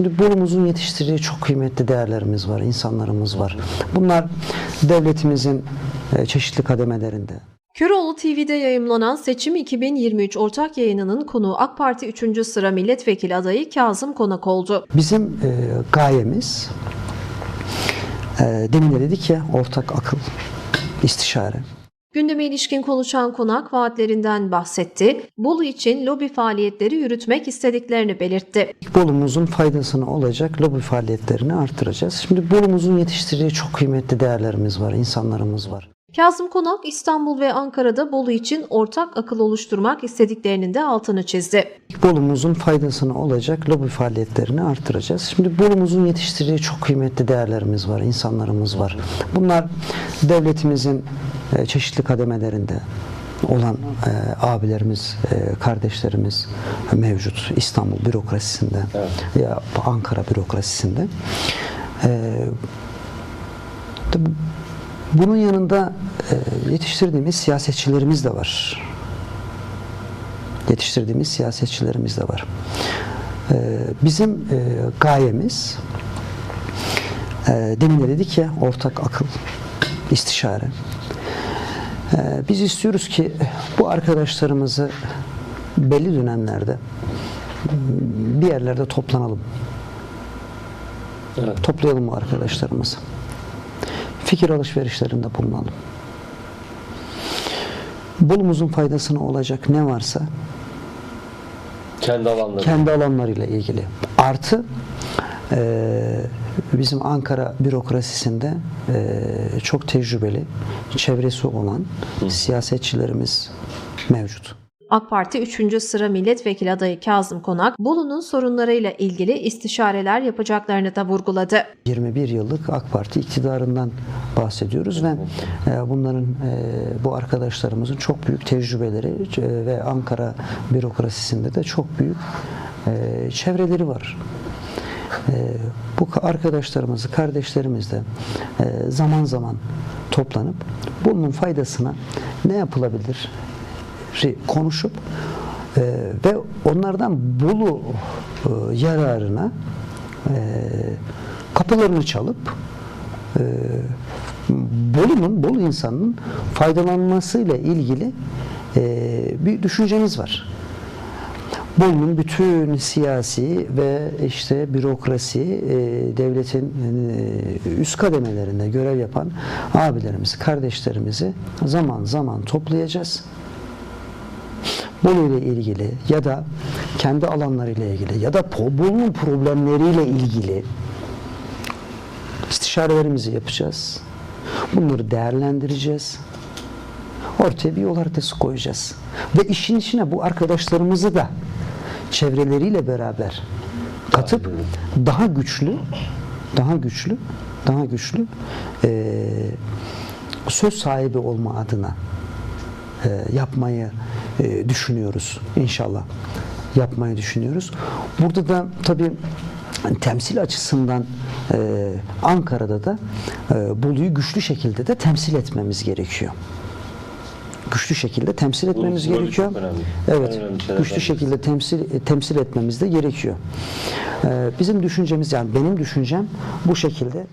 Şimdi Bolu'muzun yetiştirdiği çok kıymetli değerlerimiz var, insanlarımız var. Bunlar devletimizin e, çeşitli kademelerinde. Köroğlu TV'de yayımlanan Seçim 2023 ortak yayınının konuğu AK Parti 3. sıra milletvekili adayı Kazım Konak oldu. Bizim e, gayemiz e, demin de dedik ya ortak akıl, istişare. Gündeme ilişkin konuşan Konak vaatlerinden bahsetti. Bolu için lobi faaliyetleri yürütmek istediklerini belirtti. Bolu'muzun faydasına olacak lobi faaliyetlerini artıracağız. Şimdi Bolu'muzun yetiştirdiği çok kıymetli değerlerimiz var, insanlarımız var. Kazım Konak İstanbul ve Ankara'da Bolu için ortak akıl oluşturmak istediklerinin de altını çizdi. Bolu'muzun faydasına olacak lobi faaliyetlerini artıracağız. Şimdi Bolu'muzun yetiştirdiği çok kıymetli değerlerimiz var, insanlarımız var. Bunlar devletimizin e, çeşitli kademelerinde olan e, abilerimiz, e, kardeşlerimiz mevcut İstanbul bürokrasisinde ya Ankara bürokrasisinde. E, tabii bunun yanında e, yetiştirdiğimiz siyasetçilerimiz de var yetiştirdiğimiz siyasetçilerimiz de var. Ee, Bizim e, gayemiz e, demin de dedik ya ortak akıl, istişare. Biz istiyoruz ki bu arkadaşlarımızı belli dönemlerde bir yerlerde toplanalım. Evet. Toplayalım bu arkadaşlarımızı. Fikir alışverişlerinde bulunalım. Bolumuzun faydasına olacak ne varsa Kendi alanları. kendi alanlarıyla ilgili. Artı e, bizim Ankara bürokrasisinde e, çok tecrübeli, çevresi olan siyasetçilerimiz mevcut. AK Parti 3. sıra milletvekili adayı Kazım Konak, Bolu'nun sorunlarıyla ilgili istişareler yapacaklarını da vurguladı. 21 yıllık AK Parti iktidarından bahsediyoruz ve e, bunların e, bu arkadaşlarımızın çok büyük tecrübeleri e, ve Ankara bürokrasisinde de çok büyük çevreleri var. Bu arkadaşlarımızı, kardeşlerimizle e, zaman zaman toplanıp bunun faydasına ne yapılabilir konuşup e, ve onlardan Bolu e, yararına e, kapılarını çalıp e, Bolu'nun, Bolu insanının faydalanmasıyla ilgili e, bir düşüncemiz var. Bolu'nun bütün siyasi ve işte bürokrasi, e, devletin e, üst kademelerinde görev yapan abilerimizi, kardeşlerimizi zaman zaman toplayacağız. İle ilgili ya da kendi alanlarıyla ilgili ya da Bolu'nun problemleriyle ilgili istişarelerimizi yapacağız. Bunları değerlendireceğiz. Ortaya bir yol haritası koyacağız. Ve işin içine bu arkadaşlarımızı da çevreleriyle beraber katıp daha güçlü, daha güçlü, daha güçlü eee, söz sahibi olma adına e, yapmayı e, düşünüyoruz inşallah. Yapmayı düşünüyoruz. Burada da tabii temsil açısından e, Ankara'da da e, Bolu'yu güçlü şekilde de temsil etmemiz gerekiyor. Güçlü şekilde temsil etmemiz rolü gerekiyor. önemli. Evet. Önemli Güçlü şekilde temsil temsil etmemiz de gerekiyor. E, bizim düşüncemiz yani benim düşüncem bu şekilde.